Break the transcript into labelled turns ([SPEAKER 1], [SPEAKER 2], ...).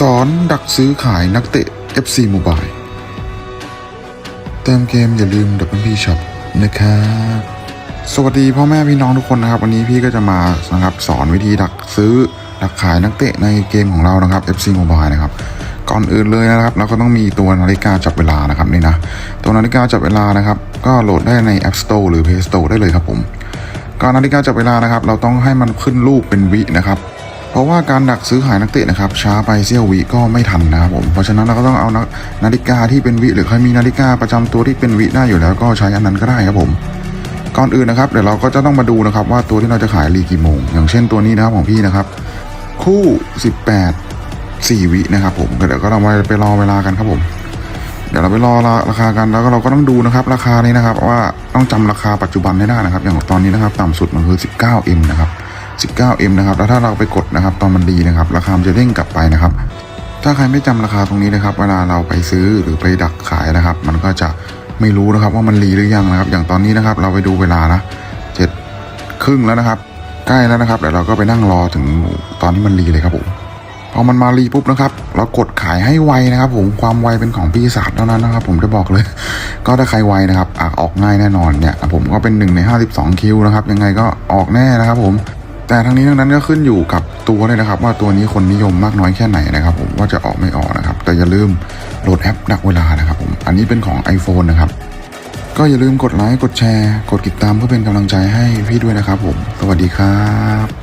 [SPEAKER 1] สอนดักซื้อขายนักเตะ FC Mobile เติมเกมอย่าลืม w p Shop นะครับสวัสดีพ่อแม่พี่น้องทุกคนนะครับ วันนี้พี่ก็จะมานะครับสอนวิธีดักซื้อดักขายนักเตะในเกมของเรานะครับ FC Mobile นะครับก่อนอื่นเลยนะครับ เราก็ต้องมีตัวนาฬิกาจับเวลานะครับนี่นะตัวนาฬิกาจับเวลานะครับ ก็โหลดได้ใน App Store หรือ Play Store ได้เลยครับผมก่อนนาฬิกาจับเวลานะครับ เราต้องให้มันขึ้นรูปเป็นวินะครับ เพราะว่าการดักซื้อขายนักเตะนะครับช้าไปเสี้ยววิก็ไม่ทันนะครับผมเพราะฉะนั้นเราก็ต้องเอานานาฬิกาที่เป็นวิ หรือใครมีนาฬิกาประจำตัวที่เป็นวิได้อยู่แล้วก็ใช้อันนั้นก็ได้ครับผมก่อนอื่นนะครับเดี๋ยวเราก็จะต้องมาดูนะครับว่าตัวที่เราจะขายรีกี่โมง อย่างเช่นตัวนี้นะครับของพี่นะครับ คู่ 18 4 วินะครับผมเดี๋ยวก็เราไปไปรอเวลากันครับผม เดี๋ยวเราไปรอราคากันแล้วก็เราก็ต้องดูนะครับ ราคานี้นะครับว่าต้องจำราคาปัจจุบันให้ได้นะครับ อย่างตอนนี้นะครับ ต่ำสุดมันคือ 19M นะครับ 19M นะครับแล้วถ้าเราไปกดนะครับตอนมันดีนะครับราคาจะเด้งกลับไปนะครับ ถ้าใครไม่จำราคาตรงนี้นะครับ เวลาเราไปซื้อหรือไปดักขายนะครับ มันก็จะไม่รู้นะครับว่ามันรีหรือยังนะครับ อย่างตอนนี้นะครับเราไปดูเวลานะเจ็ดครึ่งแล้วนะครับ ใกล้แล้วนะครับเดี๋ยวเราก็ไปนั่งรอถึงตอนที่มันรีเลยครับผมพอมันมารีปุ๊บนะครับ เรากดขายให้ไวนะครับ ผมความไวเป็นของพี่ศาสตร์เท่านั้นนะครับ ผมจะบอกเลย ก็ถ้าใครไวนะครับอออกง่ายแน่นอนเนี่ยผมก็เป็นหนึ่งใน 52 คิวนะครับ ยังไงก็ออกแน่นะครับผม แต่ทั้งนี้ทั้งนั้นก็ขึ้นอยู่กับตัวเลยนะครับ ว่าตัวนี้คนนิยมมากน้อยแค่ไหนนะครับ ผมว่าจะออกไม่ออกนะครับ แต่อย่าลืมโหลดแอปดักเวลานะครับผมอันนี้เป็นของ iPhone นะครับ ก็อย่าลืมกดไลค์กดแชร์ กดติดตามเพื่อเป็นกำลังใจให้พี่ด้วยนะครับ ผม สวัสดีครับ